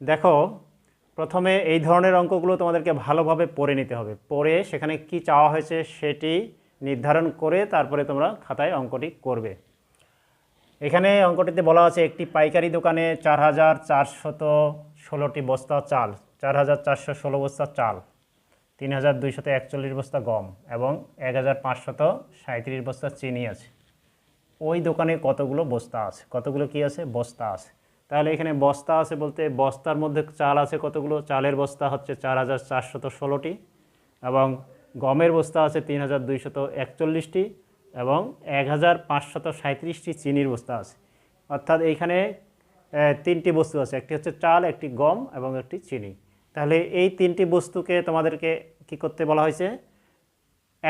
দেখো, প্রথমে এই ধরনের অঙ্কগুলো তোমাদেরকে ভালোভাবে পড়ে নিতে হবে। পড়ে সেখানে কি চাওয়া হয়েছে সেটি নির্ধারণ করে তারপরে তোমরা খাতায় অঙ্কটি করবে। এখানে অঙ্কটিতে বলা আছে, একটি পাইকারি দোকানে চার হাজার চারশত ষোলোটি বস্তা চাল, চার হাজার চারশো ষোলো বস্তা চাল, তিন হাজার দুইশত একচল্লিশ বস্তা গম এবং এক হাজার পাঁচশত সাঁত্রিশ বস্তা চিনি আছে। ওই দোকানে কতগুলো বস্তা আছে? কতগুলো কি আছে? বস্তা আছে। তাহলে এখানে বস্তা আছে বলতে বস্তার মধ্যে চাল আছে কতগুলো? চালের বস্তা হচ্ছে চার হাজার চারশত ষোলোটি এবং গমের বস্তা আছে তিন হাজার দুইশত একচল্লিশটি এবং এক হাজার পাঁচশত সাঁত্রিশটি চিনির বস্তা আছে। অর্থাৎ এইখানে তিনটি বস্তু আছে। একটি হচ্ছে চাল, একটি গম এবং একটি চিনি। তাহলে এই তিনটি বস্তুকে তোমাদেরকে কি করতে বলা হয়েছে?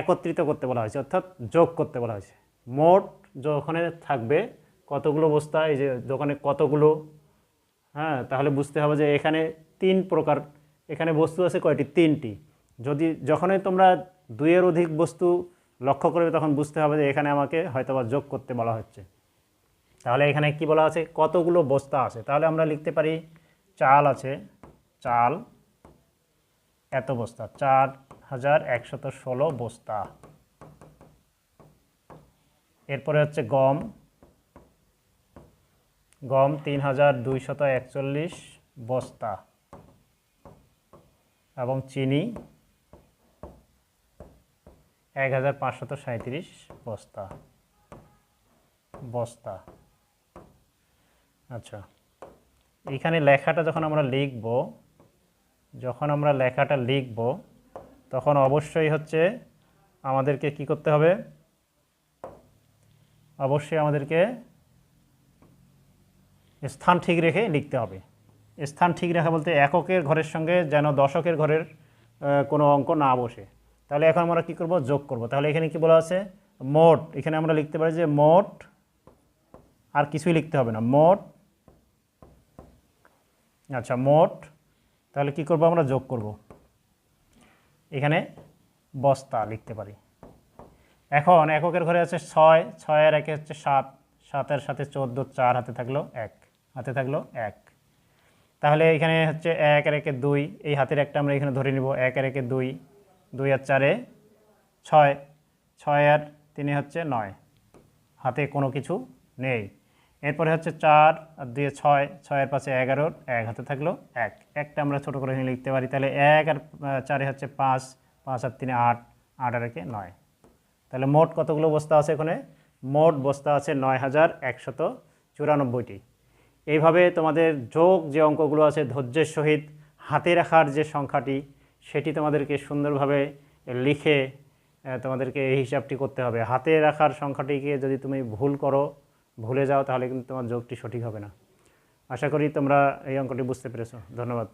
একত্রিত করতে বলা হয়েছে, অর্থাৎ যোগ করতে বলা হয়েছে। মোট যখন থাকবে কতগুলো বস্তা? এই যে দোকানে কতগুলো হ্যাঁ তাহলে বুঝতে হবে যে এখানে তিন প্রকার, এখানে বস্তু আছে কয়টি? তিনটি। যদি, যখনই তোমরা দুইয়ের অধিক বস্তু লক্ষ্য করবে, তখন বুঝতে হবে যে এখানে আমাকে হয়তোবা যোগ করতে বলা হচ্ছে। তাহলে এখানে কি বলা আছে? কতগুলো বস্তা আছে? তাহলে আমরা লিখতে পারি, চাল আছে, চাল এত বস্তা, চার হাজার একশত ষোলো বস্তা। এরপরে হচ্ছে গম গম তিন হাজার দুইশত একচল্লিশ বস্তা। এবং চিনি এক হাজার পাঁচশত সাঁত্রিশ বস্তা। বস্তা। আচ্ছা। এখানে লেখাটা যখন আমরা লিখব, যখন আমরা লেখাটা লিখব, তখন অবশ্যই হচ্ছে আমাদেরকে কি করতে হবে? অবশ্যই আমাদেরকে স্থান ঠিক রেখে লিখতে হবে। স্থান ঠিক রাখা বলতে এককের ঘরের সঙ্গে যেন দশকের ঘরের কোনো অঙ্ক না বসে। তাহলে এখন আমরা কি করব? যোগ করব। তাহলে এখানে কি বলা আছে? মোট। এখানে আমরা লিখতে পারি যে মোট, আর কিছুই লিখতে হবে না। মোট আচ্ছা মোট। তাহলে কি করব আমরা? যোগ করব। এখানে বস্তা লিখতে পারি। এখন এককের ঘরে আছে ছয়, ছয়ের একে হচ্ছে সাত, সাতের সাথে চোদ্দ, চার হাতে থাকল এক। হাতে থাকল এক। তাহলে এখানে হচ্ছে এক আর একে দুই, এই হাতের একটা আমরা এখানে ধরে নিব এক আর একে দুই দুই আর চারে ছয় ছয় আর তিনে হচ্ছে নয়। হাতে কোনো কিছু নেই। এরপরে হচ্ছে চার, আর দুয়ে ছয় ছয়ের পাশে এগারোর এক হাতে থাকল এক। একটা আমরা ছোটো করে এখানে লিখতে পারি, তাহলে এক আর চারে হচ্ছে পাঁচ পাঁচ আর তিনে আট আট আর একে নয়। তাহলে মোট কতগুলো বস্তা আছে এখানে? মোট বস্তা আছে নয় হাজার একশত চুরানব্বইটি। এইভাবে তোমাদের যোগ যে অঙ্কগুলো আছে, ধৈর্যের সহিত হাতে রাখার যে সংখ্যাটি, সেটি তোমাদেরকে সুন্দরভাবে লিখে তোমাদেরকে এই হিসাবটি করতে হবে। হাতে রাখার সংখ্যাটিকে যদি তুমি ভুল করো, ভুলে যাও, তাহলে কিন্তু তোমার যোগটি সঠিক হবে না। আশা করি তোমরা এই অঙ্কটি বুঝতে পেরেছ। ধন্যবাদ।